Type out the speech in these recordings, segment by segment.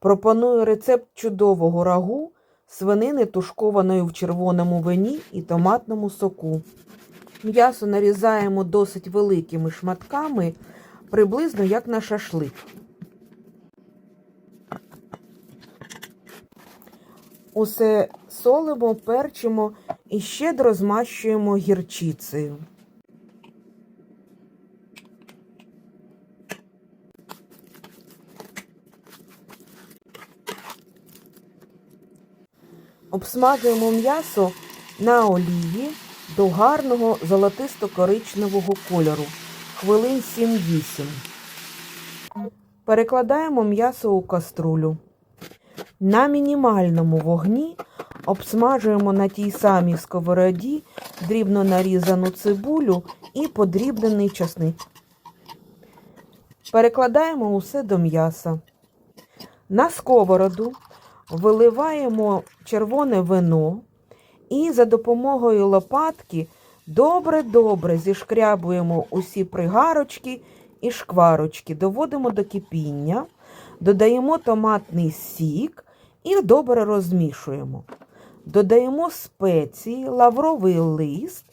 Пропоную рецепт чудового рагу свинини тушкованої в червоному вині і томатному соку. М'ясо нарізаємо досить великими шматками, приблизно як на шашлик. Усе солимо, перчимо і щедро змащуємо гірчицею. Обсмажуємо м'ясо на олії до гарного золотисто-коричневого кольору хвилин 7-8. Перекладаємо м'ясо у каструлю. На мінімальному вогні обсмажуємо на тій самій сковороді дрібно нарізану цибулю і подрібнений часник. Перекладаємо усе до м'яса. На сковороду виливаємо червоне вино і за допомогою лопатки добре-добре зішкрябуємо усі пригарочки і шкварочки, доводимо до кипіння, додаємо томатний сік і добре розмішуємо. Додаємо спеції, лавровий лист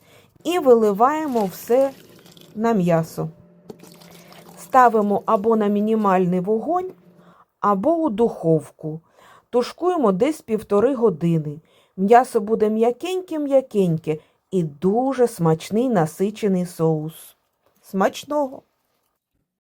і виливаємо все на м'ясо. Ставимо або на мінімальний вогонь, або у духовку. Тушкуємо десь півтори години. М'ясо буде м'якеньке-м'якеньке і дуже смачний насичений соус. Смачного!